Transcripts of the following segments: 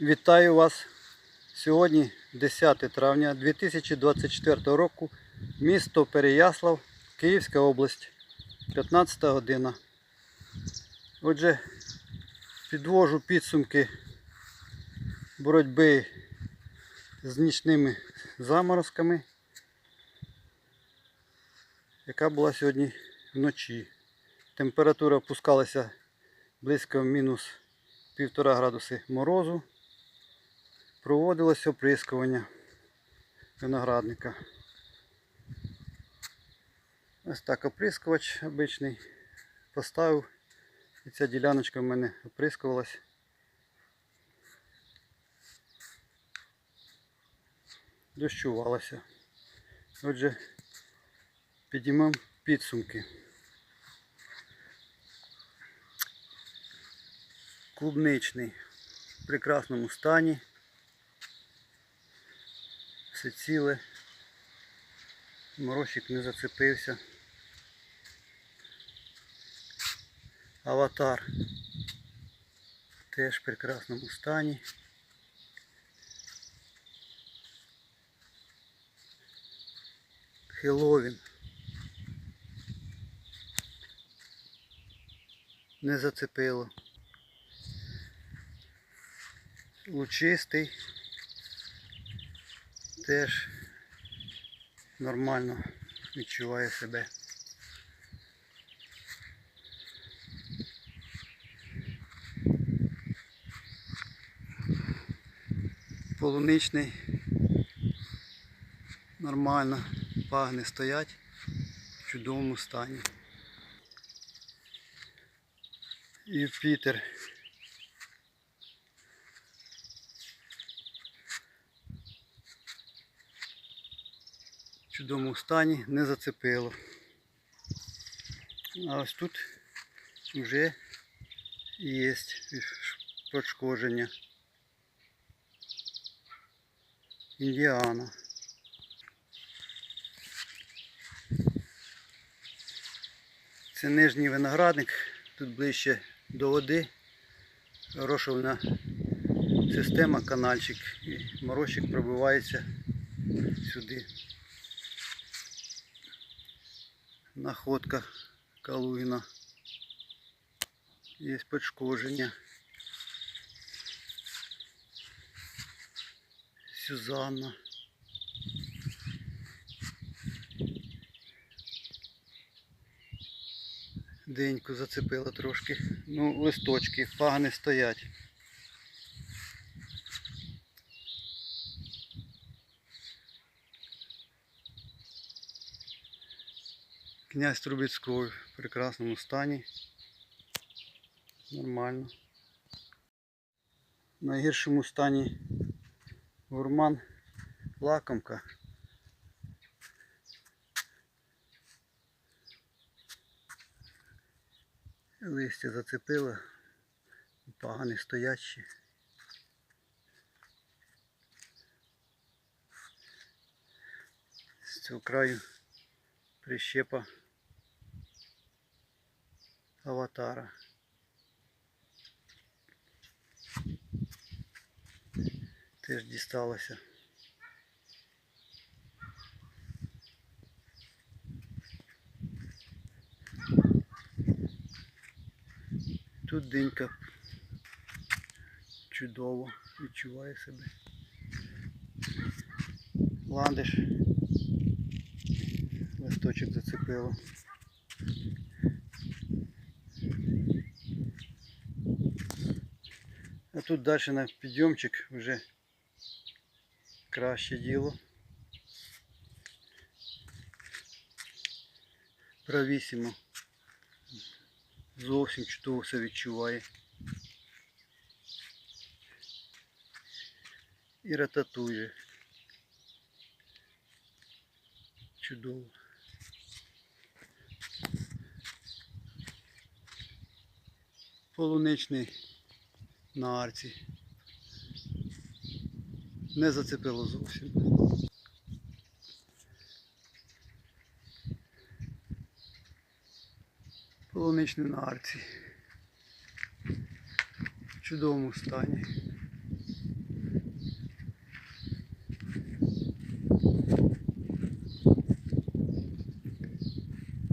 Вітаю вас. Сьогодні 10 травня 2024 року. Місто Переяслав, Київська область. 15 година. Отже, підвожу підсумки боротьби з нічними заморозками, яка була сьогодні вночі. Температура опускалася близько мінус 1,5 градуси морозу. Проводилося оприскування виноградника. Ось так оприскувач обичний поставив. І ця діляночка в мене оприскувалась. Дощувалася. Отже, підіймемо підсумки. Клубничний в прекрасному стані. Все ціле. Морозчик не зацепився. Аватар теж в прекрасному стані. Хеловін. Не зацепило. Лучистий. Теж нормально відчуває себе. Полуничний нормально, пагни стоять в чудовому стані. Юпітер. В чудовому стані не зацепило. А ось тут вже є пошкодження. Індіана. Це нижній виноградник, тут ближче до води. Розшовна система, канальчик і морозчик пробивається сюди. Находка Калугіна. Є пошкодження. Сюзанна. Деньку зацепила трошки. Ну, листочки, пагани стоять. Князь Трубецький в прекрасному стані. Нормально. В найгіршому стані гурман лакомка. Листя зацепило, погано стоячі. З цього краю прищепа аватара. Теж дісталося. Тут динька чудово відчуває себе. Ландиш. Листочок зацепило. Тут далі на підйомчик вже краще діло. Правісімо. Зовсім чудово все відчуває. І рататує. Чудово. Полуничний на арці. Не зацепило зовсім. Полуничний на арці. В чудовому стані.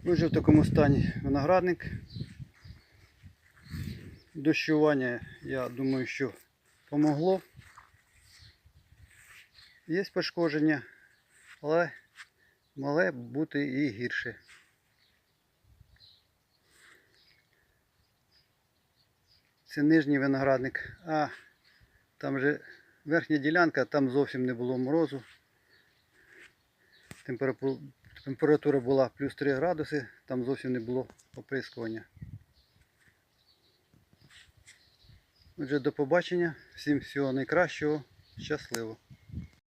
Вже в такому стані виноградник. Дощування, я думаю, що помогло. Є пошкодження, але мале бути і гірше. Це нижній виноградник, а там же верхня ділянка, там зовсім не було морозу. Температура була плюс 3 градуси, там зовсім не було оприскування. Отже, до побачення. Всім всього найкращого. Щасливо.